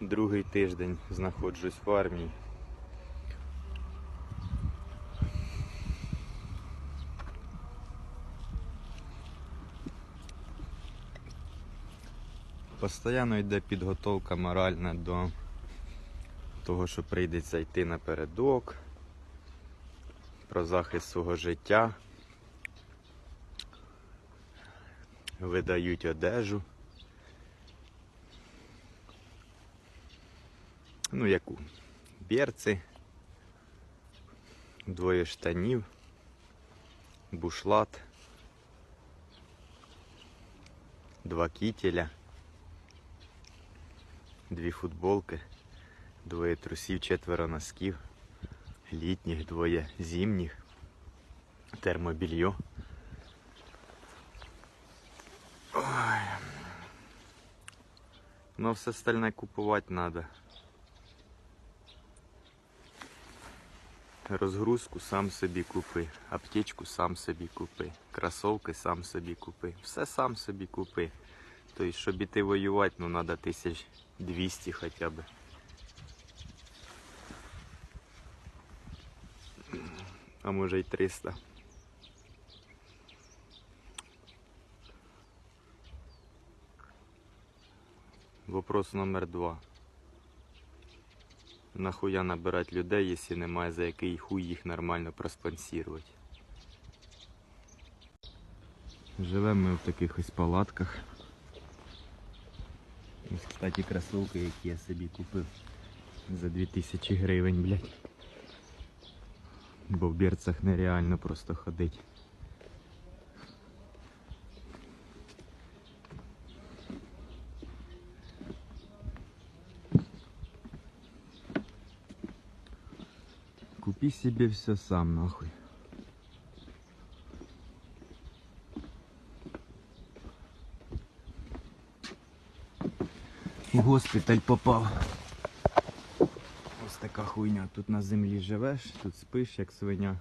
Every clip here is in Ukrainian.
Другий тиждень знаходжусь в армії. Постоянно йде підготовка моральна до того, що прийдеться йти напередок, про захист свого життя. Видають одежу. Ну, яку? Берці, двоє штанів, бушлат, два кітеля, дві футболки, двоє трусів, четверо носків, літніх, двоє зимніх, термобільйо. Ой. Ну, все остальне купувати треба. Розгрузку сам собі купи, аптечку сам собі купи, кросовки сам собі купи, все сам собі купи. Тобто, щоб іти воювати, ну треба тисяч 200 хоча б. А може й 300. Вопрос номер два. Нахуя набирать людей, якщо немає за який хуй їх нормально проспонсірувати. Живемо ми в таких ось палатках. Ось, кстати, кросовки, які я собі купив за 2000 гривень, блядь. Бо в берцах нереально просто ходить. Купи себе все сам, нахуй. В госпіталь попав. Ось така хуйня. Тут на землі живеш, тут спиш, як свиня.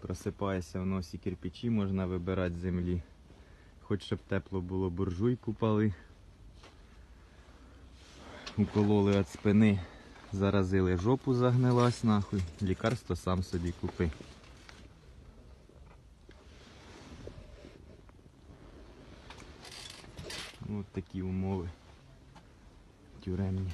Просипаєшся в носі кирпичі можна вибирати з землі. Хоч щоб тепло було, буржуйку пали. Укололи від спини, заразили жопу, загнилась нахуй. Лікарство сам собі купи. Ось такі умови тюремні.